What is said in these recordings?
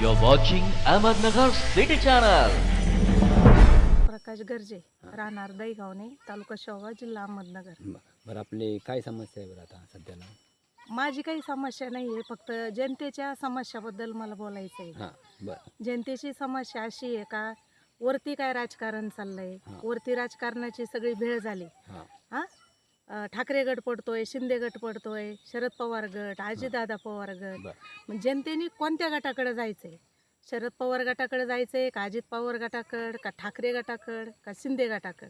You're watching Ahmednagar City Channel. प्रकाश गर्जे राहणार दहीगावणे तालुका शेवगाव जिल्हा अहमदनगर. ब- बरं आपली काय समस्या आहे बरं आता सध्याला माझी काही समस्या नाही आहे फक्त जनतेच्या समस्याबद्दल मला बोलायचं आहे हां बरं. जनतेची समस्या अशी आहे का वरती काय राजकारण चाललंय हा. वरती राजकारणाची सगळी भेळ झाली. हां. हा? ठाकरे गट पडतोय शिंदे गट पडतोय शरद पवार गट अजितदादा पवार गट. मग जनतेने कोणत्या गटाकडे जायचंय? शरद पवार गटाकडे जायचंय का अजित पवार गटाकड का ठाकरे गटाकड का शिंदे गटाकड?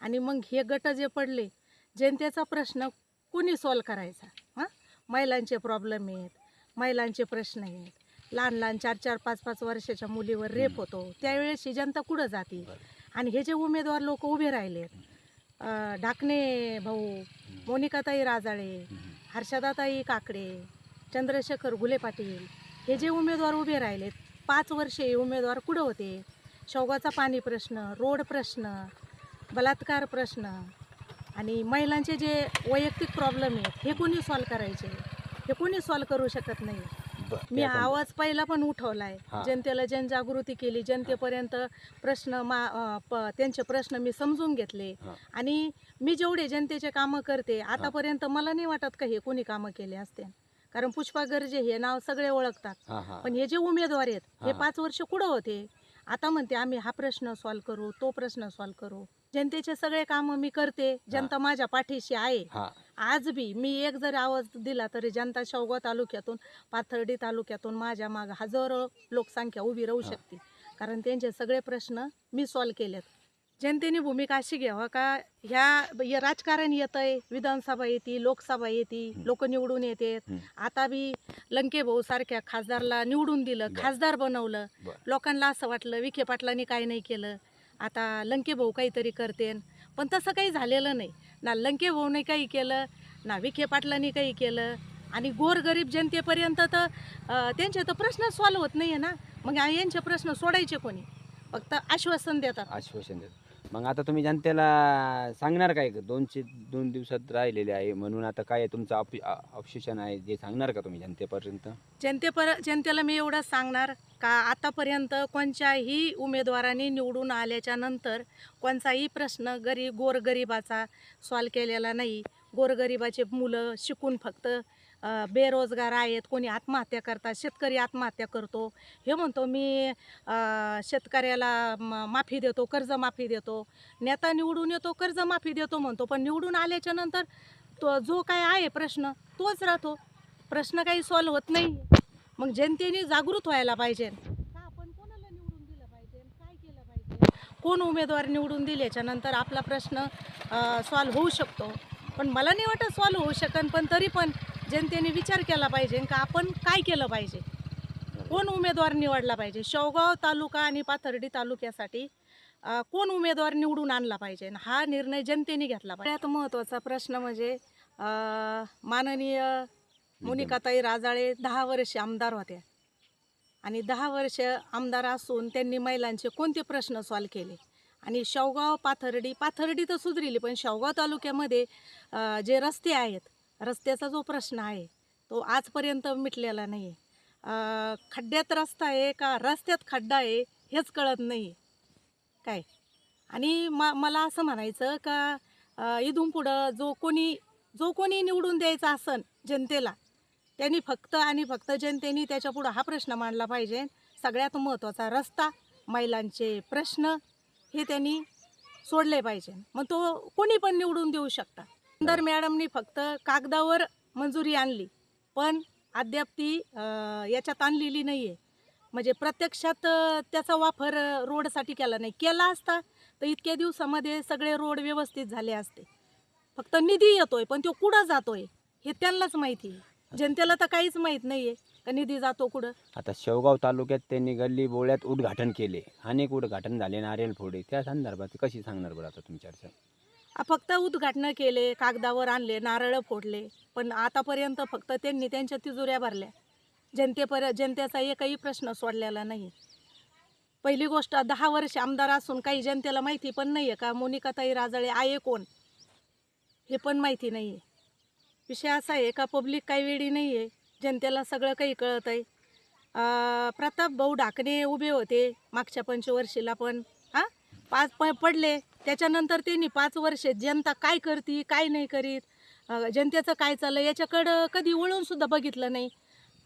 आणि मग हे गट जे पडले जनतेचा प्रश्न कोणी सॉल्व करायचा? हां? महिलांचे प्रॉब्लेम आहेत महिलांचे प्रश्न आहेत. लहान लहान चार चार पाच पाच वर्षाच्या मुलीवर रेप होतो. त्यावेळेस ही जनता कुठं जाते आणि हे जे उमेदवार लोक उभे राहिले ढाकणे भाऊ मोनिकाताई राजाळे हर्षदाताई काकडे चंद्रशेखर गुले पाटील हे जे उमेदवार उभे राहिलेत पाच वर्षे उमेदवार कुठं होते? शौगाचा पाणी प्रश्न रोड प्रश्न बलात्कार प्रश्न आणि महिलांचे जे वैयक्तिक प्रॉब्लेम आहेत हे कोणी सॉल्व करायचे? हे कोणी सॉल्व करू शकत नाही? मी आवाज पहिला पण उठवलाय. जनतेला जनजागृती केली जनतेपर्यंत प्रश्न मा त्यांचे प्रश्न मी समजून घेतले. आणि मी जेवढे जनतेचे कामं करते आतापर्यंत मला नाही वाटत का हे कोणी कामं केले असते. कारण पुष्पा गर्जे हे नाव सगळे ओळखतात. पण हे जे उमेदवार आहेत हे. पाच वर्ष कुठं होते? आता म्हणते आम्ही हा प्रश्न सॉल्व करू तो प्रश्न सॉल्व करू. जनतेचे सगळे कामं मी करते जनता माझ्या पाठीशी आहे. आज बी मी एक जरी आवाज दिला तरी जनता शेवगाव तालुक्यातून पाथर्डी तालुक्यातून माझ्या माग हजारो लोकसंख्या उभी राहू. शकते कारण त्यांचे सगळे प्रश्न मी सॉल्व केलेत जनतेने भूमिका अशी घ्यावा का ह्या राजकारण येतंय विधानसभा येते लोकसभा येते. लोक निवडून येतात. आता बी लंके भाऊ सारख्या खासदारला निवडून दिलं. खासदार बनवलं लोकांना असं वाटलं विखे पाटलांनी काही नाही केलं आता लंके भाऊ काहीतरी करतेन पण तसं काही झालेलं नाही ना लंके भाऊने काही केलं ना विखे पाटलांनी काही केलं आणि गोरगरीब जनतेपर्यंत तर त्यांचे तर प्रश्न सॉल्व्ह होत नाही आहे ना. मग यांचे प्रश्न सोडायचे कोणी? फक्त आश्वासन देतात. आश्वासन देत मग आता तुम्ही जनतेला सांगणार काय दोनशे दोन दिवसात राहिलेले आहे म्हणून आता काय तुमचं ऑप ऑप्शन आहे जे सांगणार का तुम्ही जनतेपर्यंत? जनतेपर जनतेला मी एवढंच सांगणार का आतापर्यंत कोणत्याही उमेदवारांनी निवडून आल्याच्यानंतर कोणताही प्रश्न गरीब गोरगरिबाचा सॉल्व केलेला नाही. गोरगरिबाचे मुलं शिकून फक्त बेरोजगार आहेत कोणी आत्महत्या करतात शेतकरी आत्महत्या करतो. हे म्हणतो मी शेतकऱ्याला म- माफी देतो कर्जमाफी देतो. नेता निवडून येतो कर्जमाफी देतो म्हणतो. पण निवडून आल्याच्यानंतर तो जो काय आहे प्रश्न तोच राहतो. प्रश्न काही सॉल्व होत नाही. मग जनतेने जागृत व्हायला पाहिजे. का आपण कोणाला निवडून दिलं पाहिजे? काय केलं पाहिजे? कोण उमेदवार निवडून दिल्याच्या नंतर आपला प्रश्न सॉल्व होऊ शकतो. पण मला नाही वाटत सॉल्व होऊ शकन पण तरी पण जनतेने विचार केला पाहिजे का आपण काय केलं पाहिजे? कोण उमेदवार निवडला पाहिजे? शेवगाव तालुका आणि पाथर्डी तालुक्यासाठी कोण उमेदवार निवडून आणला पाहिजे? हा निर्णय जनतेने घेतला पाहिजे. सगळ्यात महत्त्वाचा प्रश्न म्हणजे माननीय मोनिकाताई राजाळे दहा वर्षे आमदार होत्या. आणि दहा वर्ष आमदार असून त्यांनी महिलांचे कोणते प्रश्न सॉल्व केले? आणि शेवगाव पाथर्डी पाथर्डी तर सुधरिली पण शेवगाव तालुक्यामध्ये जे रस्ते आहेत रस्त्याचा जो प्रश्न आहे तो आजपर्यंत मिटलेला नाही. आहे खड्ड्यात रस्ता आहे का रस्त्यात खड्डा आहे हेच कळत नाही. काय? आणि म मला असं म्हणायचं का इथून पुढं जो कोणी जो कोणी निवडून द्यायचा असन जनतेला त्यांनी फक्त आणि फक्त जनतेने त्याच्यापुढं हा प्रश्न मांडला पाहिजे. सगळ्यात महत्त्वाचा रस्ता महिलांचे प्रश्न हे त्यांनी सोडले पाहिजे. मग तो कोणी पण निवडून देऊ शकता. सुंदर मॅडमनी फक्त कागदावर मंजुरी आणली. पण अद्याप ती याच्यात आणलेली नाही आहे म्हणजे प्रत्यक्षात त्याचा वापर रोडसाठी केला नाही. केला असता तर इतक्या दिवसामध्ये सगळे रोड व्यवस्थित झाले असते. फक्त निधी येतोय पण तो कुठं जातोय हे त्यांनाच माहिती आहे. जनतेला तर काहीच माहीत नाही आहे का निधी जातो कुठं. आता शेवगाव तालुक्यात त्यांनी गल्ली बोळ्यात उद्घाटन केले. अनेक उद्घाटन झाले नारेल फोडे त्या संदर्भात कशी सांगणार बरं आता तुमच्या फक्त उद्घाटनं केले कागदावर आणले नारळ फोडले पण आतापर्यंत फक्त त्यांनी त्यांच्या तिजोऱ्या भरल्या. जनतेपर जनतेचा एकही प्रश्न सोडलेला नाही. पहिली गोष्ट दहा वर्ष आमदार असून काही जनतेला माहिती पण नाही आहे का मोनिकाताई राजळे आहे कोण? हे पण माहिती नाही आहे विषय असा आहे का पब्लिक काही वेळी नाही आहे जनतेला सगळं काही कळत आहे प्रताप भाऊ ढाकणे उभे होते मागच्या पंचवर्षीला पण. पाच प पडले त्याच्यानंतर त्यांनी पाच वर्षे जनता काय करती काय नाही करीत जनतेचं काय चाललं याच्याकडं कधी वळूनसुद्धा बघितलं नाही.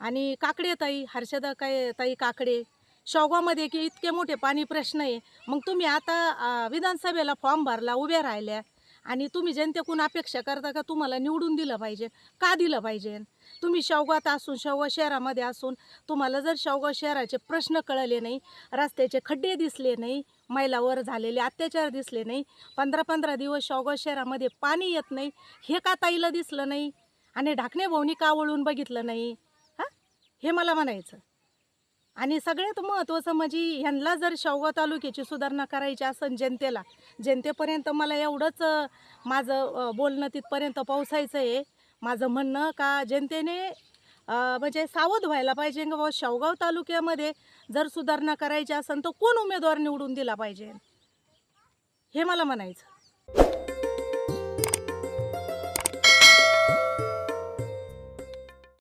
आणि काकडे ताई हर्षदा काय ताई काकडे शौगामध्ये की इतके मोठे पाणी प्रश्न आहे. मग तुम्ही आता विधानसभेला फॉर्म भरला उभ्या राहिल्या आणि तुम्ही जनतेकडून अपेक्षा करता का तुम्हाला निवडून दिलं पाहिजे का दिलं पाहिजे? तुम्ही शेवगावात असून शेवगाव शहरामध्ये असून तुम्हाला जर शेवगाव शहराचे प्रश्न कळले नाही रस्त्याचे खड्डे दिसले नाही महिलावर झालेले अत्याचार दिसले नाही. पंधरा पंधरा दिवस शेवगाव शहरामध्ये पाणी येत नाही. हे का ताईला दिसलं नाही? आणि ढाकणे भाऊनी का वळून बघितलं नाही? हां? हे मला म्हणायचं. आणि सगळ्यात महत्त्वाचं म्हणजे ह्यांना जर शावगा तालुक्याची सुधारणा करायची असेल जनतेला जनतेपर्यंत मला एवढंच माझं बोलणं तिथपर्यंत पोहोचायचं आहे माझं म्हणणं का जनतेने म्हणजे सावध व्हायला पाहिजे की बाबा शेवगाव तालुक्यामध्ये जर सुधारणा करायची असेल तर कोण उमेदवार निवडून दिला पाहिजे? हे मला म्हणायचं.